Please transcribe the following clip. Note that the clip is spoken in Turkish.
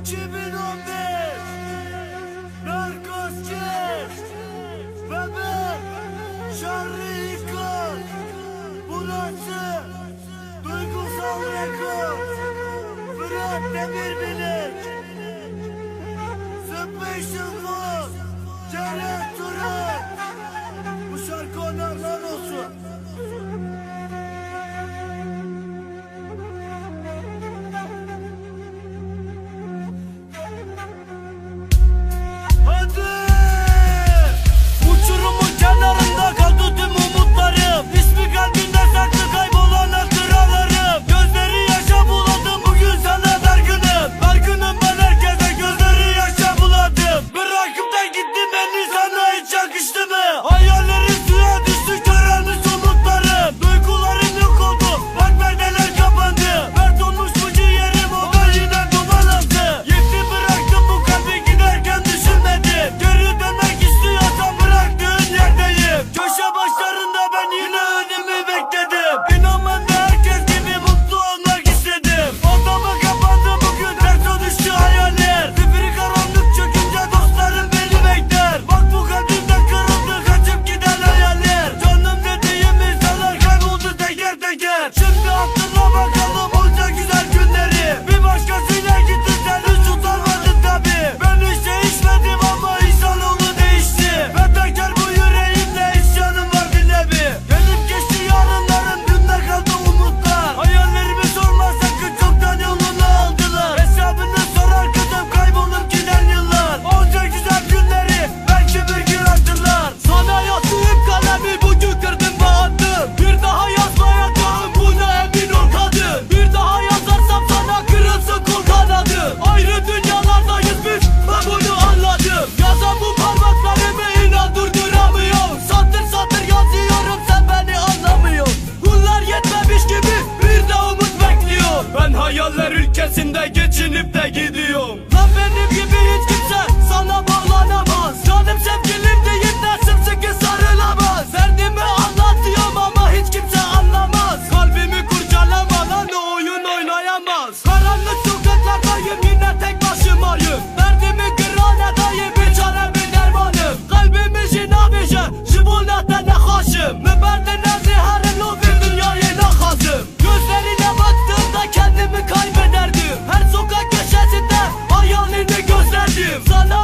2015 Narkozkes Bebek Şerri yıkar. Burası Duygusal rekor. Fırat Demir Bilek Special Force Ceren Turan. içerisinde them.